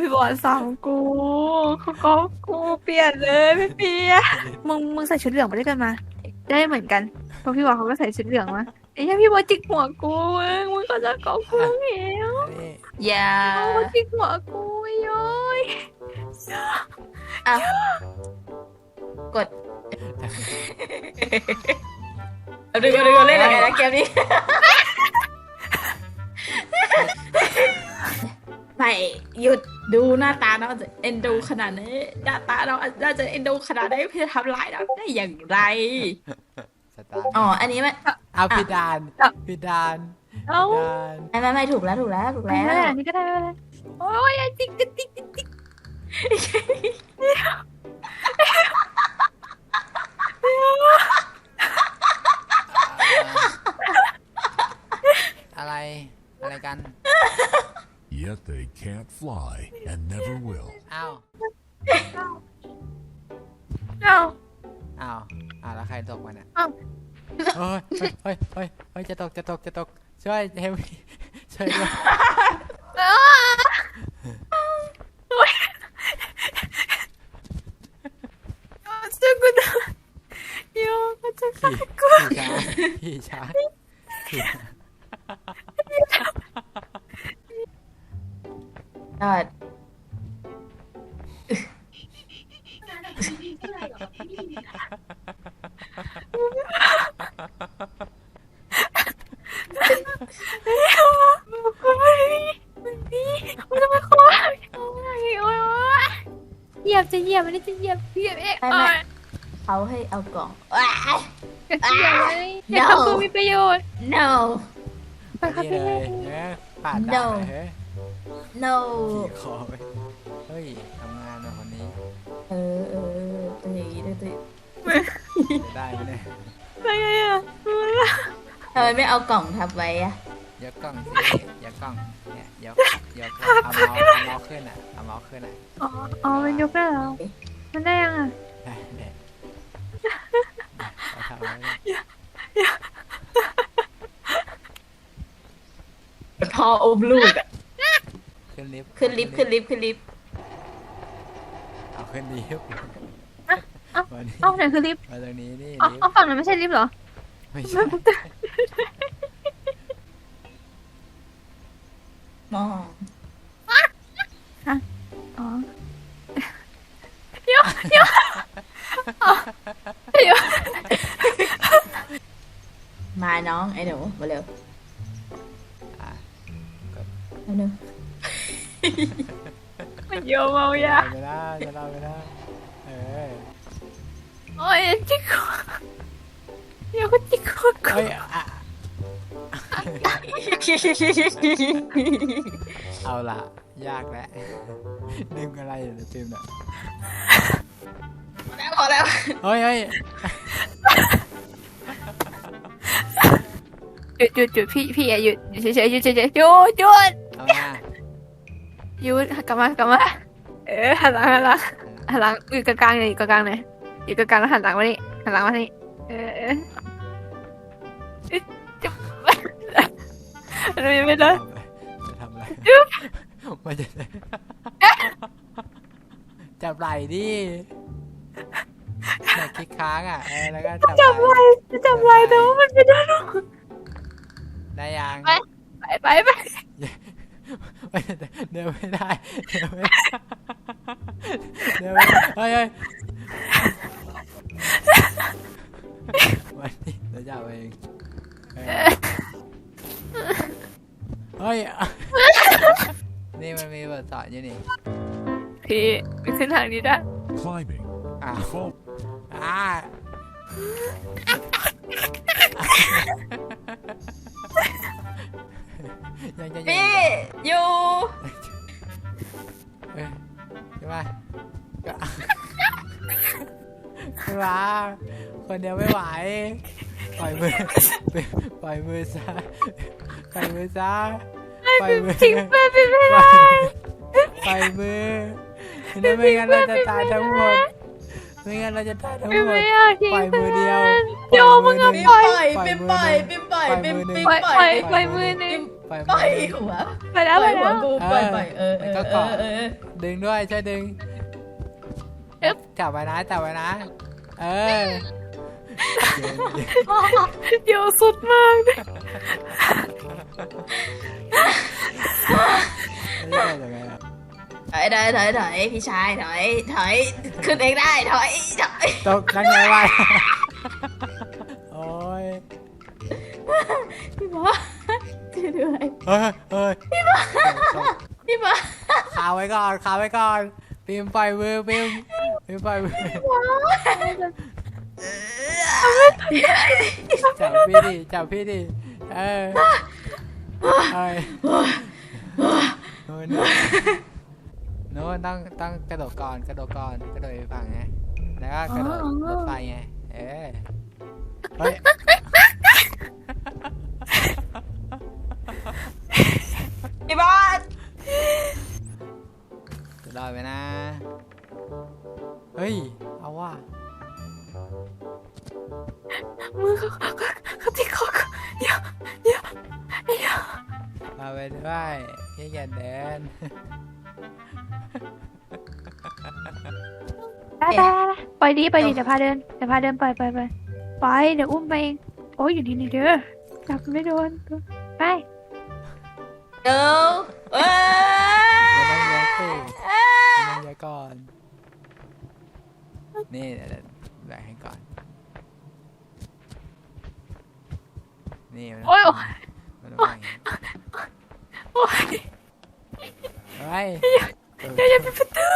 พี่บอลสั่งกูเขาก็กูเปลี่ยนเลยไม่เปลี่ยนมึงมึงใส่ชุดเหลืองไปด้วยกันมา ได้เหมือนกันเพราะพี่บอลเขาก็ใส่ชุดเหลืองมาไอ้เหี้ยพี่บอลจิกหัวกูมึงมึงก็จะเกากูเหนียวนี่อย่าเขามาจิกหัวกูไอ้ย้อยอะกดเอาดูกันดูกันเล่นอะไรนะเกมนี้ไม่หยุด ดูหน้าตาน้องจะเอ็นดูขนาดนี้หน้าตาน้องน่าจะเอ็นดูขนาดนี้พี่จะทำร้ายน้องได้อย่างไร สตาร์ทอ๋อ อันนี้มันเอาผิดด่านผิดด่านเอ้าผิดด่านไม่ไม่ไม่ถูกแล้วถูกแล้วถูกไม่แล้วได้อันนี้ก็ได้ไม่ได้โอ้ยไอ้จิกจิกจิกจิกจิกอะไร อะไรกัน Yet they can't fly and never will. อ้าวเอ้าอ้าวอ้าวแล้วใครตกมาเนี่ยอ้าวเฮ้ยเฮ้ยเฮ้ยเฮ้ยจะตกจะตกจะตกช่วยเฮมี่ช่วยด้วยอ้าโอ้ยช่วยกูหน่อยโยก็จะฆ่ากูพี่ช้าพี่ช้ายอดกูไม่ดีมึง ยโอ้ยโอ้ยเหยียบจะเหยียบมันนี่จะเหยียบเหยียบเองโอ้ยเขาให้เอากล่องว้ายจะเหยียบเลยเห็นกับกูมีประโยชน์ no ไปครับนี่พี่เลเล่ยเฮ้ยปาดด่า No เฮ้ย no ขี่คอไปเฮ้ยทำงานมาคนนี้เออเออตัวอย่างนี้ด้วยตัวจะได้ไหมเนี่ยไปไงอะทำไมไม่เอากล่องทับไว้อะยกกล้องสิยกกล้องเนี่ยยกยกเอาเมาส์เอาเมาส์ขึ้นอะเอาเมาส์ขึ้นอะอ๋ออ๋อมันยกได้เหรอมันได้ยังอะได้ได้เอาทำไว้พออมลูกอะขึ้ นลิฟต์ขึ้นลิฟต์ขึ้นลิฟต์ขึ้นลิฟต์เอาขึ้นลิฟต์มานี่เอ้าไหนคือลิฟต์มาตรงนี้นี่อ๋อลิฟอ๋อต์ฝั่งนั้นไม่ใช่ลิฟต์เหรอไม่ใช่มองอ๋อเดี๋ยวเดี๋ยวอ๋อเดี๋ยวมาน้องไอ้หนูมาเร็วอะ มาเร็ว มันโยเมายาไม่ได้จะเล่าไม่ได้เออโอ้ยจิกคอเดี๋ยวก็จิกคอกูเฮ้ยอะเอาละยากแล้วดึงอะไรอยู่ในฟิล์มเนี่ยพอแล้วเฮ้ยเฮ้ยหยุดหยุดหยุดพี่พี่อย่าหยุดหยุดเฉยๆหยุดเฉยๆหยุดหยุดเอามาห ยุดกลับมากลับมาเออหันหลังหันหลังหันหลังอยู่กลางๆเลยอยู่กลางๆเลยอยู่กลางๆแล้วหันหลังมานี่หันหลังมานี่เออเออเอ๊ะจุ๊บอะไรไม่ได้จะทำอะไรจุ๊บมันจะจับไหล่ดิแบบคลิกค้างอะเออแล้วก็จับจับไหไรล่จะจับไรแต่ว่ามันไม่ได้หรอกได้ยังไปไปไปไปไม่ เดินไม่ได้เดินไม่ได้เดินไม่ได้เฮ้ยเฮ้ยวันนี้เราจับเองเออเฮ้ยนี่มันมีบทสอนอยู่นี่พี่ไปขึ้นทางนี้ได้ Climbing. อ้าว Fall อ่า ยังจะยังพี่อยู่เอ้ยใช่ไหมใช่ไหมคนเดียวไม่ไหว ปล่อยมือ ปล่อยมือซะ ปล่อยมือซะ ปล่อยมือทิ้งไปไปไม่ได้ปล่อยมือไม่ไม่งั้นเราจะตายทั้งหมด ไม่งั้นเราจะตายทั้งหมดไม่อยากทิ้งปล่อยมือเดียว โยมึงอะปปล่อยยมือปิมปล่อยปิมปล่อยปิมปล่อยปล่ล่อยปล่อยมือหนึ่ง ปล่อยปล่มือยอหัวไปแล้วปไปล่อยหัแล้ววกูปล่อยปล่อยเออเอแล้วอก็เอเกาะอเออดึงด้วยช่วยดึงเอ๊ะจับไว้นะจับไว้นะ เออเย็นเย็นเดี๋ยวสุดมากเลยไม่ได้ยังไงอะถอยถอยถอยถอยพี่ชายถอยถอยขึ้นเองได้ถอยถอยตกนั่งไงวะ ช่วยด้วยเฮ้ยเฮ้ยพี่บอสคาไว้ก่อนคาไว้ก่อนพิมพ์ปล่อยมือพิมพ์พิมพ์ปล่อยมือจับพี่ดิจับพี่ดิเออเอ้ยโน่นโน่นต้องต้องกระโดดก่อนกระโดดก่อนกระโดดไปฝั่งไงแล้วก็กระโดดรถไฟไงเออเฮ้ย เอาว่ามือเขาเขาติดคอเดี๋ยวเดี๋ยวเดี๋ยวมาไปด้วยยี่แกเดินได้ได้ได้ปล่อยดีปล่อยดีเดี๋ยวพาเดินเดี๋ยวพาเดินปล่อยปล่อยปล่อยปล่อยเดี๋ยวอุ้มไปเองโอ้ยอยู่นี่ๆเด้อจับไม่โดนไปเดี๋ยวเอไม่ต้องอแยกสิไม่ต้องแยกก่อน นี่เดี๋ยวเดี๋ยวแบ่งให้ก่อน นี่มันต้งโอ้ยมันต้องแบ่งโอ้ยเฮ้ยเดี๋ยวอย่าปิดประตู